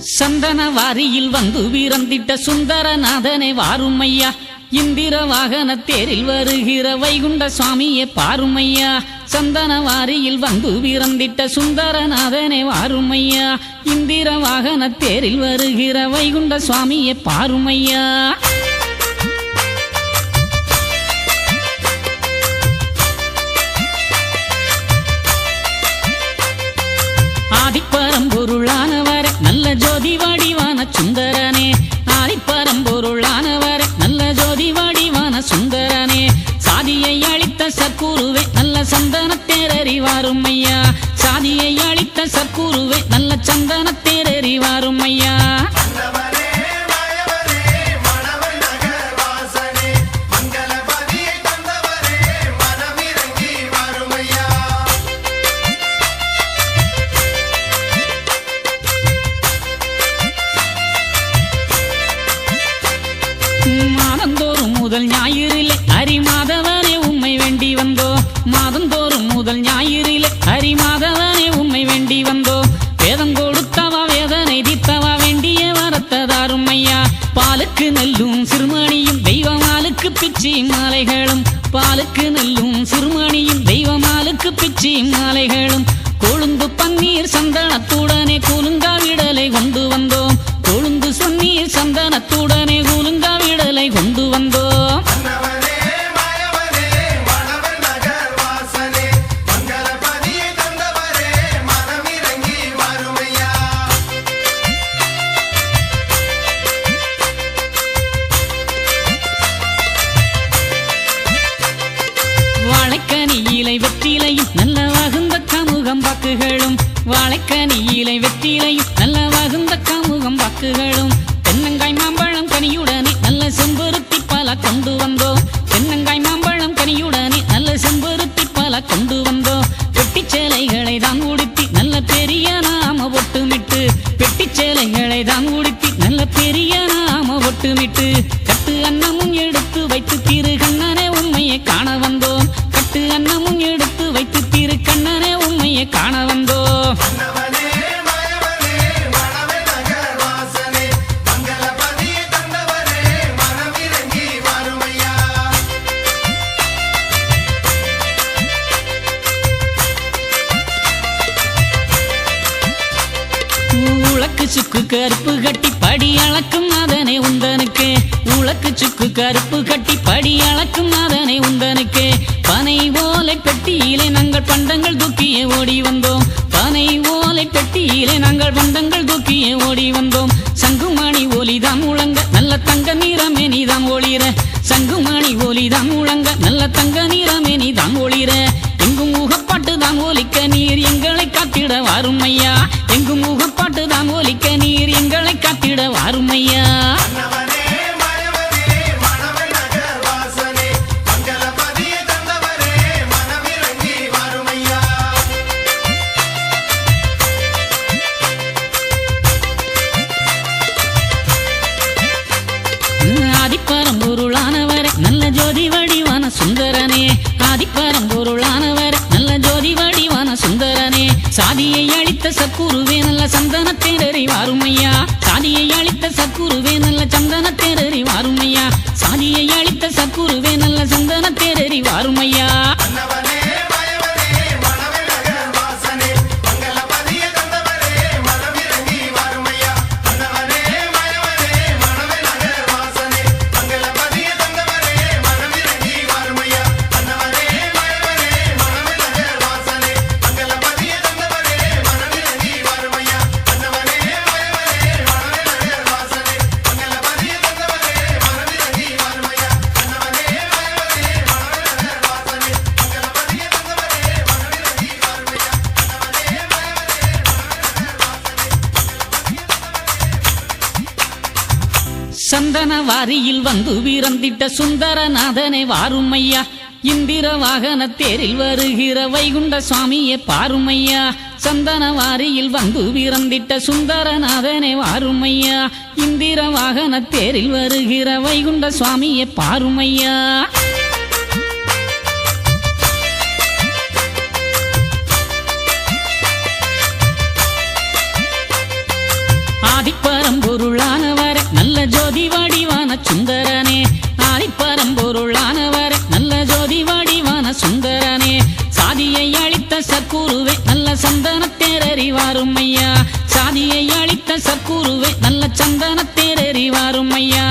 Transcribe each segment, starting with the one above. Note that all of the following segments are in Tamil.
சந்தன வாரியில் வந்து வீரந்திட்ட சுந்தரநாதனை வாருமையா. இந்திர வாகன தேரில் வருகிற வைகுண்ட சுவாமியே பாருமையா. சந்தன வாரியில் வந்து வீரந்திட்ட சுந்தரநாதனே வாருமையா. இந்திர வாகன தேரில் வருகிற வைகுண்ட சுவாமியே பாருமையா. ஆதிப்பரம் பொருளான சற்குருவே அறிவாரும் ஐயா. சாதியை அழித்த சற்குருவே நல்ல சந்தன அறிவாரும் ஐயா. மாதந்தோறும் முதல் ஞாயிறிலே ஹரிமாதவனே பாலுக்கு நெல்லும் சிறுமணியும் தெய்வமாலுக்கு பிச்சி மாலைகளும். பாலுக்கு நெல்லும் சிறுமணியும் தெய்வமாலுக்கு பிச்சி மாலைகளும். கொழுந்து பன்னீர் சந்தனத்துடனே கூலுங்கா விடலை கொண்டு வந்தோம். கொழுந்து சொன்னீர் சந்தனத்துடனே கூலுங்கா விடலை கொண்டு வந்தோம். சேலைகளை தான் உடுத்தி நல்ல பெரிய நாம ஒட்டுமிட்டு கட்டு அன்னமும் எடுத்து வைத்து திரு உலக்கு கருப்பு கட்டி படி அளக்கும் நாதனை உந்தனுக்கு. பனை ஓலை பெட்டியிலே நாங்கள் பண்டங்கள் தூக்கியே ஓடி வந்தோம். பனை ஓலை பெட்டியிலே நாங்கள் பண்டங்கள் தூக்கியே ஓடி வந்தோம். சங்குமணி ஒலிதான் முழங்க நல்ல தங்க நீரமே நீதான் ஒளிர. சங்குமணி ஒலிதான் முழங்க நல்ல தங்க நீரமே நீதான் ஒளிர. எங்கும் முகப்பாட்டு தான் ஒலிக்க நீர் எங்களை காத்திட வாரும் ஐயா எங்கும் முகப்பாட்டு தான் ஒலிக்க நீர் எங்களை காத்திட வாரும் ஐயா அளித்த சக்குருவே நல்ல சந்தன தேரறி வாருமையா? சாதியை அளித்த சக்குருவே நல்ல சந்தன தேரறி வாருமையா? சாதியை அளித்த சக்குருவே நல்ல சந்தன தேரறி வாருமையா? சாரியில் வந்து வீரந்திட்ட சுந்தரநாதனை வாருமையா. இந்திர வாகன தேரில் வருகிற வைகுண்ட சுவாமியே பாருமையா. சந்தன வாரியில் வந்து வீரந்திட்ட சுந்தரநாதனை வாருமையா. இந்திர வாகன தேரில் வருகிற வைகுண்ட சுவாமியே பாருமையா. சுந்தரனே ஆதிப்பரம்பொருளானவர் நல்ல ஜோதி வடிவான சுந்தரனே. சாதியை அழித்த சற்கூறுவே நல்ல சந்தன தேரறிவாரும் ஐயா சாதியை அழித்த சற்கூறுவே நல்ல சந்தன தேரறிவாரும் ஐயா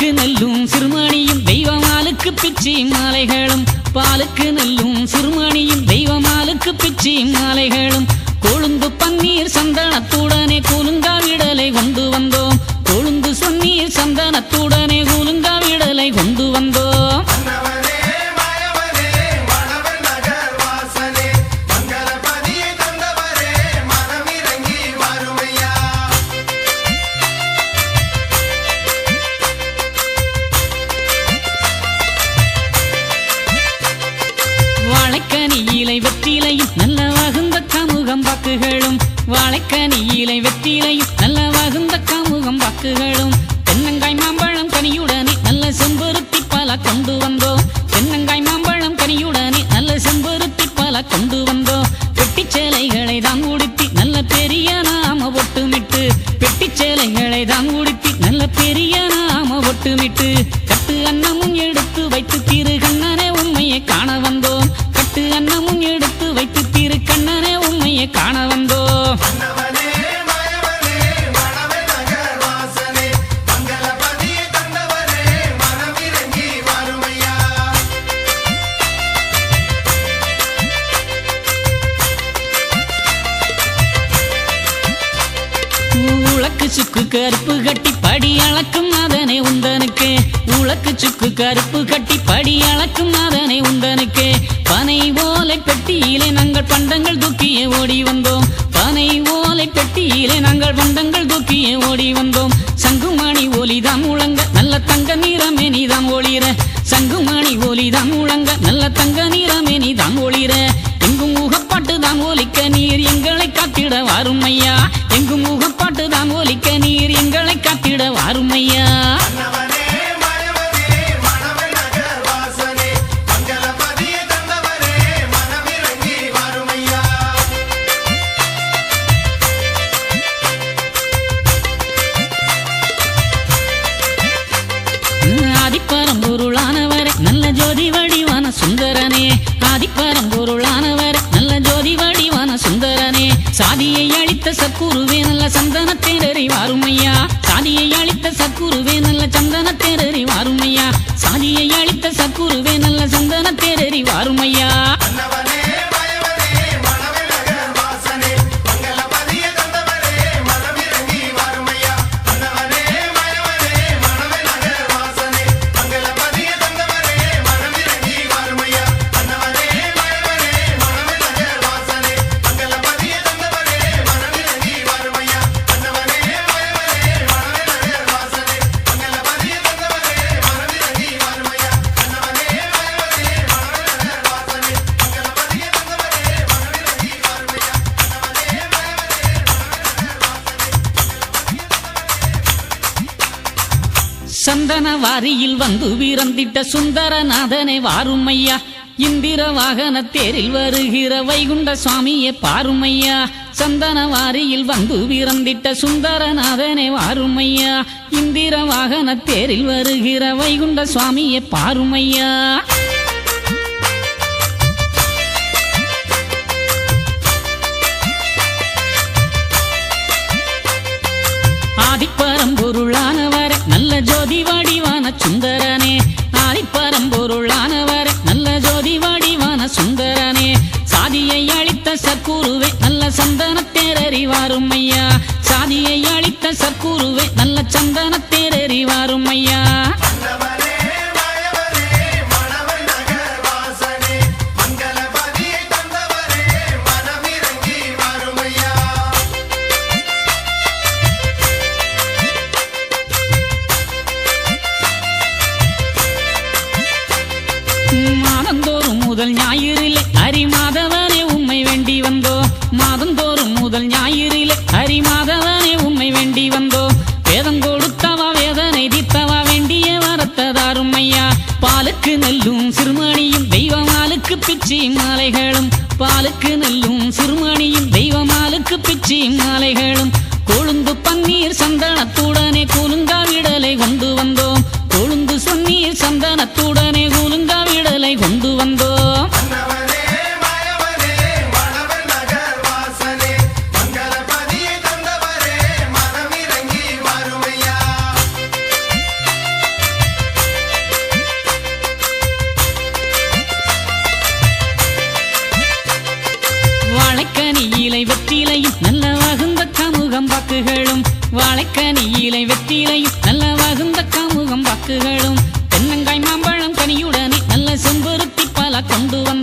பாலுக்கு நெல்லும் சிறுமணியும் தெய்வமாலுக்கு பிச்சி மாலைகளும். பாலுக்கு நெல்லும் சிறுமணியும் தெய்வமாலுக்கு பிச்சி மாலைகளும். கொழுந்து பன்னீர் சந்தனத்துடனே கூலுங்கா விடலை கொண்டு வந்தோம். கொழுந்து சொன்னீர் சந்தனத்துடனே கூலுங்கா பாக்குகளும் வாழைக்கனி இலை வெற்றிலையும் நல்ல வகுந்த காமுகம் பாக்குகளும் தென்னங்காய் மாம்பழம் கனியுடனே நல்ல செம்பருத்தி பல கொண்டு வந்தோம். தென்னங்காய் மாம்பழம் கனியுடனே நல்ல செம்பருத்தி பல கொண்டு உலக்கு சுக்கு கருப்பு கட்டி படி அளக்கும் அதனை உந்தனுக்கு. உலக்கு சுக்கு கருப்பு கட்டி படி அளக்கும் அதனை உந்தனுக்கு. பனை ஓலை பெட்டியிலே நாங்கள் பண்டங்கள் தூக்கியே ஓடி வந்தோம். ஓலை பெட்டியிலே நாங்கள் பந்தங்கள் தூக்கியே ஓடி வந்தோம். சங்குமணி ஒலிதான் முழங்க நல்ல தங்க நிறமே நீதான் ஒளிர. சங்குமணி ஒலிதான் முழங்க நல்ல தங்க நிறமே நீதான் ஒளிர. எங்கும் முகப்பாட்டு தான் ஒலிக்க நீர் எங்களை காத்திட வாரும் ஐயா. எங்கும் முகப்பாட்டு வாரியில் வந்து வீரந்திட்ட சுந்தரநாதனை வாருமையா. இந்திர வாகன தேரில் வருகிற வைகுண்ட சுவாமியே பாருமையா. சந்தன வாரியில் வந்து வீரந்திட்ட சுந்தரநாதனை வாருமையா. இந்திர வாகன தேரில் வருகிற வைகுண்ட சுவாமியே பாருமையா. ஆதிப்பரம்பொருளானவர் நல்ல ஜோதி வாடி சுந்தரனே. ஆதிப்பரம்பொருளானவர் நல்ல ஜோதி வடிவான சுந்தரனே. சாதியை அழித்த சற்குருவே நல்ல சந்தன தேரறிவாரும் ஐயா சாதியை அழித்த சற்குருவே நல்ல சந்தன தேரறிவாரும் ஐயா பிச்சி மாலைகளும் பாலுக்கு நெல்லும் சிறுமணியும் தெய்வமாலுக்கு பிச்சி மாலைகளும். கொழுந்து பன்னீர் சந்தனத்துடனே கூலுங்கா விடலை கொண்டு வந்தோம். கொழுந்து சொன்னீர் சந்தனத்துடனே கூலுங்கா விடலை கொண்டு வந்தோம். வாழைக்கனி இலை வெற்றிலையும் நல்ல வகுந்த காமுகம் வாக்குகளும் தென்னங்காய் மாம்பழம் கனியுடனே நல்ல செம்பருத்தி பல கொண்டு வந்த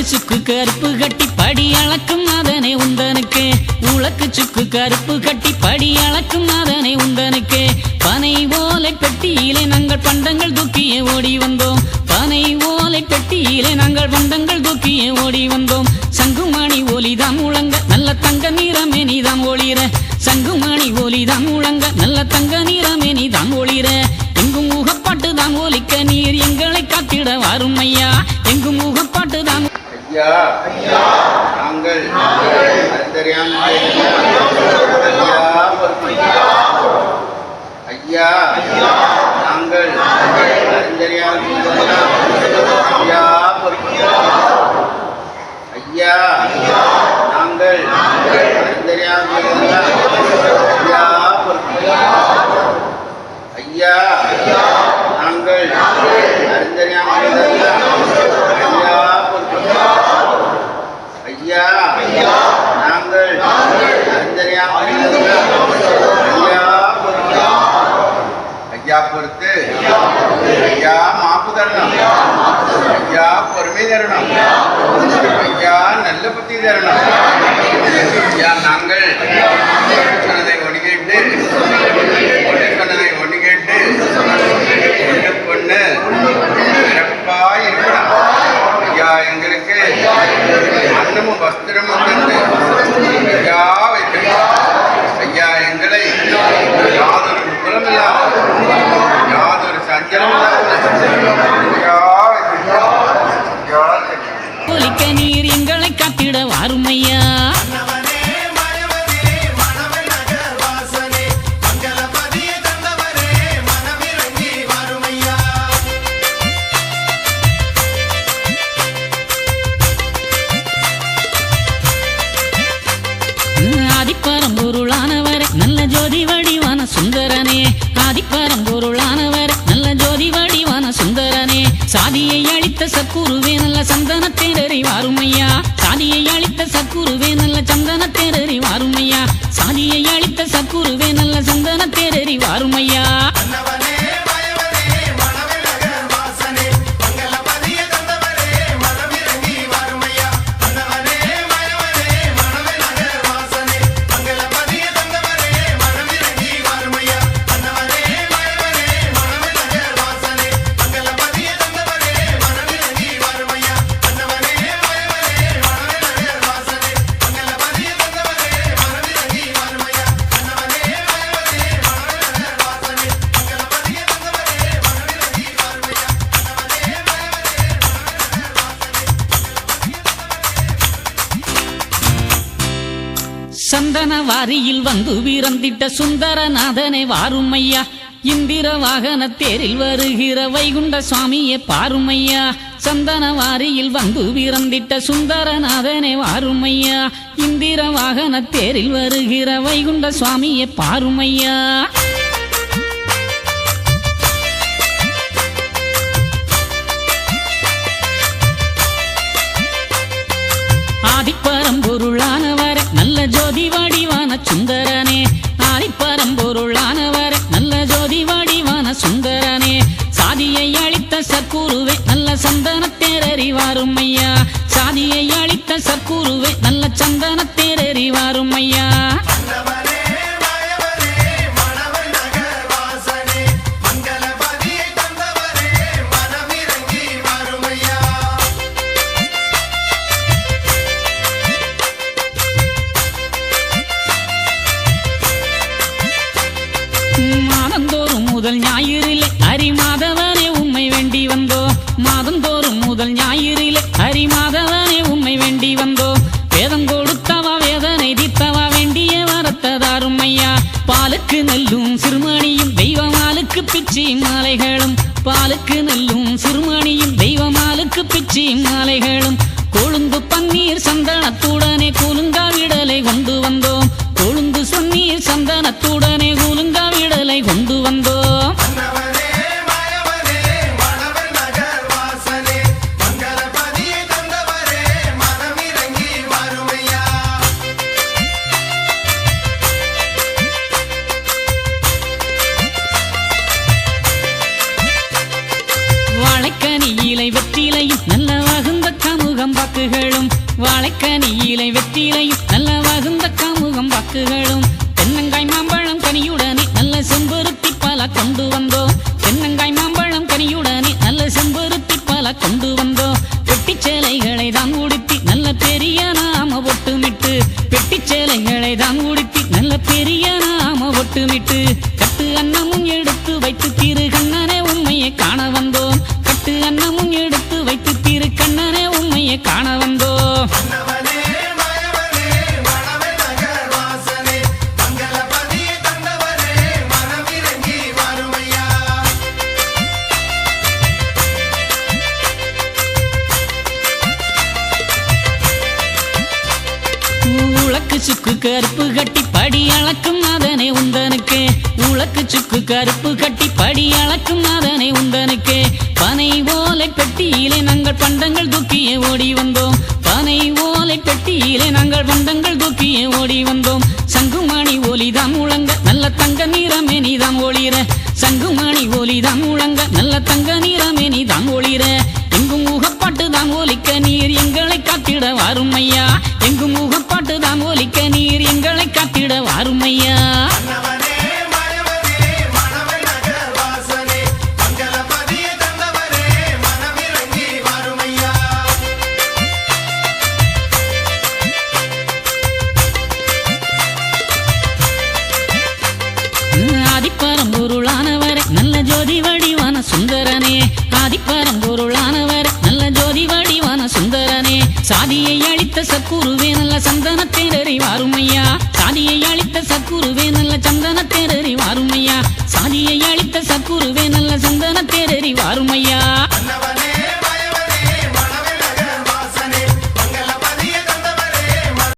உலக்கு சுக்கு கருப்பு கட்டி படி அளக்கும் அதனை உந்தனுக்கு. உலக்கு சுக்கு கருப்பு கட்டி படி அளக்கும் அதனை உந்தனுக்கு. பனை ஓலை பெட்டியிலே நாங்கள் பண்டங்கள் தூக்கியே ஓடி வந்தோம். பனை ஓலை பெட்டியிலே நாங்கள் பண்டங்கள் தூக்கியே ஓடி வந்தோம். சங்குமணி ஒலிதான் முழங்க நல்ல தங்க நீரமே நீதான் ஒளிர. சங்குமணி ஒலிதான் முழங்க நல்ல தங்க நீரமே நீதான் ஒளிர. எங்கும் முகப்பாட்டு தான் ஒலிக்க நீர் எங்களை காத்திட வரும் ஐயா. எங்கும் முகப்பாட்டு ஐயா. நாங்கள் அறிந்தறியாமல் ஐயா. ஐயா நாங்கள் அறிந்தறியாமல் ஐயா. ஐயா நாங்கள் அறிந்தறியாமல் ஐயா. ஐயா நாங்கள் அறிந்தறியாமல் ஐயா ஐயா நாங்கள் அறிந்தறியாமல் ஐயா பொறுத்து ஐயா மாப்பு தரணும் ஐயா பொறுமை தரணும் ஐயா நல்ல புத்தி தரணும் ஐயா நாங்கள் சொன்னதை ஒன்று கேட்டு ஒன்று சொன்னதை ஒன்று கேட்டு ஒன்று பொண்ணு சிறப்பா இருக்கணும். ஐயா எங்களுக்கு அன்னமும் வஸ்திரமும் தந்து ஐயா வைக்கணும். ஐயா எங்களை யாதொரு குலம் யாதொரு சஞ்சலம் இல்லாமல் சந்தன தேரறி வாருமையா? சாதியை அழித்த சக்குருவே நல்ல சந்தன தேரறி வாருமையா? சந்தன வாரியில் வந்து வீரந்திட்ட சுந்தரநாதனை வாருமையா. இந்திர வாகன தேரில் வருகிற வைகுண்ட சுவாமியே பாருமையா. சந்தன வாரியில் வந்து வீரந்திட்ட சுந்தரநாதனை வாருமையா. இந்திர வாகன தேரில் வருகிற வைகுண்ட சுவாமியே பாருமையா. சுந்தரனே ஆதிப்பரம்பொருளானவர் நல்ல ஜோதி வடிவான சுந்தரனே. சாதியை அளித்த சற்குருவே நல்ல சந்தன தேரறிவாரும் ஐயா. சாதியை அளித்த சற்குருவே நல்ல சந்தன தேரறிவாரும் ஐயா. முதல் ஞாயிறிலே ஹரிமாதவனே உண்மை வேண்டி வந்தோ. மாதந்தோறும் முதல் ஞாயிறிலே ஹரிமாதவனே உண்மை வேண்டி வந்தோ. வேதம் கொடுத்தவா வேதனை தீர்த்தவா வேண்டிய வரத்ததாரும் ஐயா. பாலுக்கு நெல்லும் சிறுமணியும் தெய்வமாலுக்கு பிச்சி மாலைகளும். பாலுக்கு நெல்லும் சிறுமணியும் தெய்வமாலுக்கு பிச்சி மாலைகளும். கொழுந்து பன்னீர் சந்தனத்துடனே கூலுங்கா விடலை கொண்டு வந்தோம் உலக்கு சுக்கு கருப்பு கட்டி படி அளக்கும் அதனை உந்தனுக்கு. பனை ஓலை பெட்டியிலே நாங்கள் பண்டங்கள் தூக்கியே ஓடி வந்தோம். பனை ஓலை பெட்டியிலே நாங்கள் பண்டங்கள் தூக்கியே ஓடி வந்தோம். சங்குமணி ஒலிதான் முழங்க நல்ல தங்க நிறமே நீதான் ஒளிர. சங்குமணி ஒலிதான் முழங்க நல்ல தங்க நிறமே நீதான் ஒளிர. எங்கும் முகப்பாட்டு தான் ஒலிக்க நீர் எங்களை காத்திட வாரும் ஐயா எங்கும் முகப்பாட்டு தான் ஒலிக்க நீர் எங்களை காத்திட வாரும் ஐயா சாதியை அழித்த சத்குருவே நல்ல சந்தன தேரறி வாருமையா? சாதியை அழித்த சத்குருவே நல்ல சந்தன தேரறி வாருமையா? சாதியை அழித்த சத்குருவே நல்ல சந்தன தேரறி வாருமையா?